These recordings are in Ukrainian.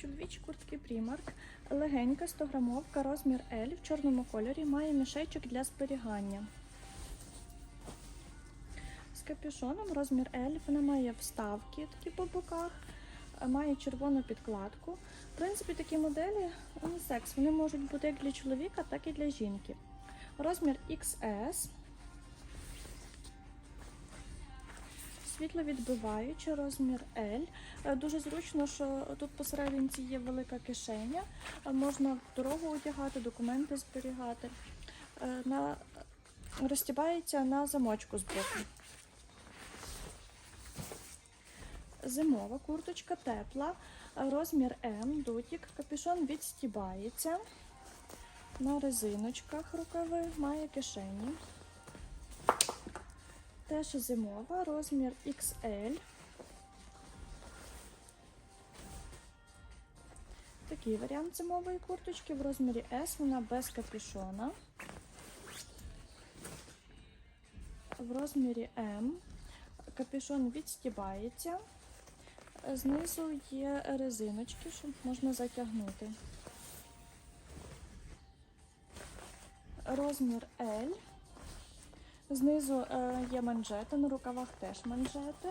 Чоловічі куртки Primark. Легенька 100 грамовка, розмір L в чорному кольорі. Має мішечок для зберігання. З капюшоном розмір L. Вона має вставки такі по боках, має червону підкладку. В принципі, такі моделі унісекс. Вони можуть бути як для чоловіка, так і для жінки. Розмір XS. Світловідбиваючий розмір L. Е, Дуже зручно, що тут посерединці є велика кишеня. Е, Можна дорогу одягати, документи зберігати. Е, На... Розтібається на замочку з боку. Зимова курточка тепла, розмір М, дотік, капюшон відстібається. На резиночках рукави має кишені. Теж зимова, розмір XL. Такий варіант зимової курточки в розмірі S, вона без капюшона. В розмірі М капюшон відстібається. Знизу є резиночки, щоб можна затягнути. Розмір L. Знизу е, є манжети, на рукавах теж манжети.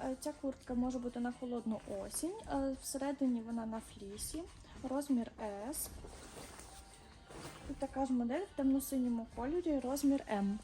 Е, Ця куртка може бути на холодну осінь. Всередині вона на флісі. Розмір S. І така ж модель в темно-синьому кольорі, розмір М.